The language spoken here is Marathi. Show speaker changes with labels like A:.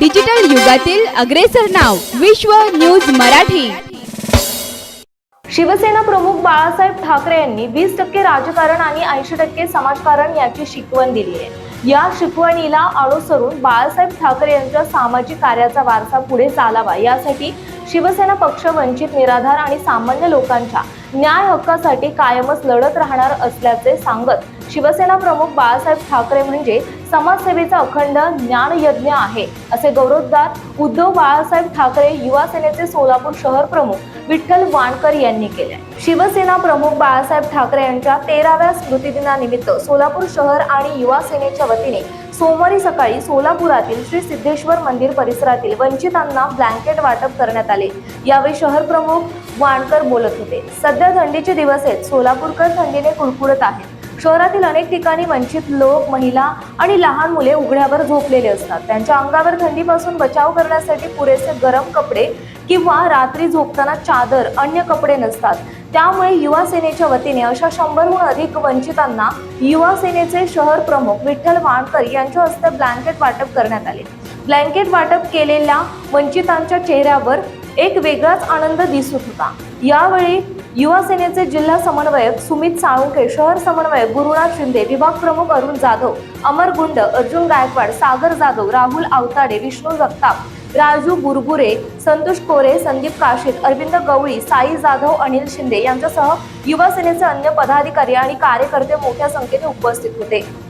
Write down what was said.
A: डिजिटल युगातील अग्रेसर नाव विश्व न्यूज मराठी.
B: शिवसेना प्रमुख बाळासाहेब ठाकरे यांनी वीस टक्के राजकारण आणि ऐंशी टक्के समाजकारण याची शिकवण दिली आहे. या शिकवणीला अनुसरून बाळासाहेब ठाकरे यांच्या सामाजिक कार्याचा वारसा पुढे चालावा यासाठी शिवसेना पक्ष वंचित निराधार आणि सामान्य लोकांच्या न्याय हक्कासाठी कायमच लढत राहणार असल्याचे सांगत शिवसेना प्रमुख बाळासाहेब ठाकरे म्हणजे समाजसेवेचा अखंड ज्ञानयज्ञ आहे असे गौरवोद्गार उद्धव बाळासाहेब ठाकरे युवा सेनेचे सोलापूर शहर प्रमुख विठ्ठल वाणकर यांनी केले. शिवसेना प्रमुख बाळासाहेब ठाकरे यांच्या तेराव्या स्मृतिदिनानिमित्त सोलापूर शहर आणि युवा सेनेच्या वतीने सोमवारी सकाळी सोलापुरातील श्री सिद्धेश्वर मंदिर परिसरातील वंचितांना ब्लँकेट वाटप करण्यात आले. यावेळी शहर प्रमुख वाणकर बोलत होते. सध्या थंडीचे दिवस आहेत. सोलापूरकर थंडीने कुडकुडत आहेत. शहरातील अनेक ठिकाणी वंचित लोक महिला आणि लहान मुले उघड्यावर झोपलेले असतात. त्यांच्या अंगावर थंडीपासून बचाव करण्यासाठी पुरेसे गरम कपडे किंवा रात्री झोपताना चादर अन्य कपडे नसतात. त्यामुळे युवा सेनेच्या वतीने अशा शंभरहून अधिक वंचितांना युवा सेनेचे शहर प्रमुख विठ्ठल वाणकर यांच्या हस्ते ब्लँकेट वाटप करण्यात आले. ब्लँकेट वाटप केलेल्या वंचितांच्या चेहऱ्यावर एक वेगळाच आनंद दिसत होता. यावेळी युवा सेनेचे जिल्हा समन्वयक सुमित साळुंके शहर समन्वयक गुरुनाथ शिंदे विभाग प्रमुख अरुण जाधव अमर गुंड अर्जुन गायकवाड सागर जाधव राहुल आवताडे विष्णू जगताप राजू बुरबुरे संतोष कोरे संदीप काशीद अरविंद गवळी साई जाधव अनिल शिंदे यांच्यासह युवा सेनेचे अन्य पदाधिकारी आणि कार्यकर्ते मोठ्या संख्येने उपस्थित होते.